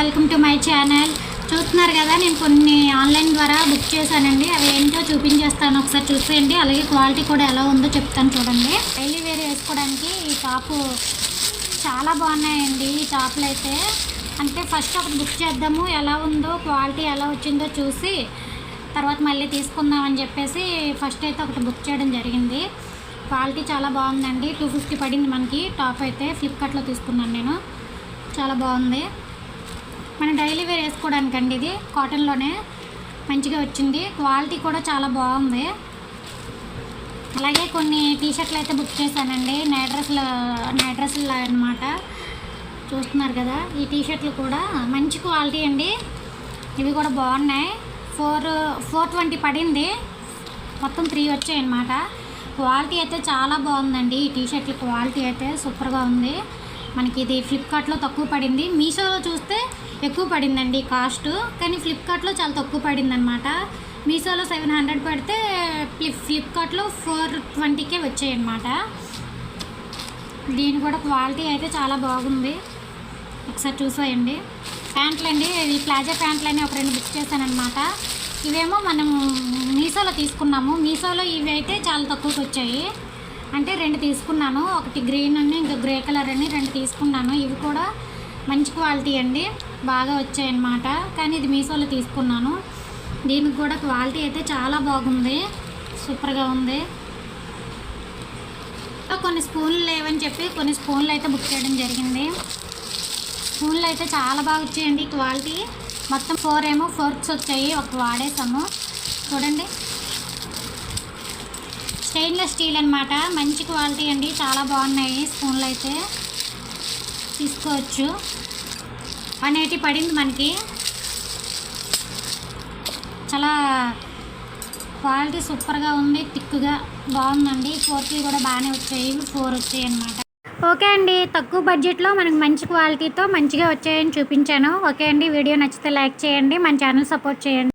Welcome to my channel. చూస్తున్నారు కదా నేను కొన్ని ఆన్లైన్ ద్వారా బుక్ చేశానండి. అవి ఏంటో చూపించేస్తాను. ఒకసారి చూసేయండి. అలాగే క్వాలిటీ కూడా ఎలా ఉందో చెప్తాను చూడండి. డైలీ వేర్ వేసుకోవడానికి ఈ టాపు చాలా బాగున్నాయండి. ఈ టాపులు అయితే అంటే ఫస్ట్ ఒకటి బుక్ చేద్దాము. ఎలా ఉందో క్వాలిటీ ఎలా వచ్చిందో చూసి తర్వాత మళ్ళీ తీసుకుందాం అని చెప్పేసి ఫస్ట్ అయితే ఒకటి బుక్ చేయడం జరిగింది. క్వాలిటీ చాలా బాగుందండి. టూ ఫిఫ్టీ పడింది మనకి. టాప్ అయితే ఫ్లిప్కార్ట్లో తీసుకున్నాను నేను. చాలా బాగుంది. మన డైలీ వేర్ అండి ఇది. కాటన్లోనే మంచిగా వచ్చింది. క్వాలిటీ కూడా చాలా బాగుంది. అలాగే కొన్ని టీ షర్ట్లు అయితే బుక్ చేశానండి. నైట్ డ్రెస్లు నైట్ డ్రెస్సులు అనమాట చూస్తున్నారు కదా ఈ టీ షర్ట్లు కూడా. మంచి క్వాలిటీ అండి. ఇవి కూడా బాగున్నాయి. ఫోర్ ఫోర్ ట్వంటీ పడింది. మొత్తం త్రీ వచ్చాయి అనమాట క్వాలిటీ అయితే చాలా బాగుందండి. ఈ టీషర్ట్ల క్వాలిటీ అయితే సూపర్గా ఉంది. మనకి ఇది ఫ్లిప్కార్ట్లో తక్కువ పడింది. మీషోలో చూస్తే ఎక్కువ పడిందండి కాస్ట్. కానీ ఫ్లిప్కార్ట్లో చాలా తక్కువ పడింది అనమాట మీషోలో సెవెన్ హండ్రెడ్ పడితే ఫ్లిప్ ఫ్లిప్కార్ట్లో ఫోర్ ట్వంటీకే వచ్చాయి అనమాట దీని కూడా క్వాలిటీ అయితే చాలా బాగుంది. ఒకసారి చూసేయండి ప్యాంట్లు అండి ఇవి ప్లాజా ప్యాంట్లు అని ఒక రెండు బుక్ చేశానమాట ఇవేమో మనం మీషోలో తీసుకున్నాము. మీషోలో ఇవి అయితే చాలా తక్కువకి వచ్చాయి. అంటే రెండు తీసుకున్నాను. ఒకటి గ్రీన్ అని ఇంకా గ్రే కలర్ అని రెండు తీసుకున్నాను. ఇవి కూడా మంచి క్వాలిటీ అండి. బాగా వచ్చాయి అన్నమాట కానీ ఇది మీషోలో తీసుకున్నాను. దీనికి కూడా క్వాలిటీ అయితే చాలా బాగుంది. సూపర్గా ఉంది. కొన్ని స్పూన్లు లేవని చెప్పి కొన్ని స్పూన్లు అయితే బుక్ చేయడం జరిగింది. స్పూన్లు అయితే చాలా బాగా వచ్చాయండి క్వాలిటీ. మొత్తం ఫోర్ ఏమో ఫోర్క్స్ వచ్చాయి. ఒక వాడేసాము చూడండి. స్టెయిన్లెస్ స్టీల్ అనమాట మంచి క్వాలిటీ అండి. చాలా బాగున్నాయి. స్పూన్లు అయితే తీసుకోవచ్చు. వన్ ఎయిటీ పడింది మనకి. చాలా క్వాలిటీ సూపర్గా ఉంది. థిక్గా బాగుందండి. ఫోర్కి కూడా బాగానే వచ్చాయి. ఫోర్ వచ్చాయి అనమాట ఓకే అండి. తక్కువ బడ్జెట్లో మనకు మంచి క్వాలిటీతో మంచిగా వచ్చాయని చూపించాను. ఓకే అండి. వీడియో నచ్చితే లైక్ చేయండి. మన ఛానల్ సపోర్ట్ చేయండి.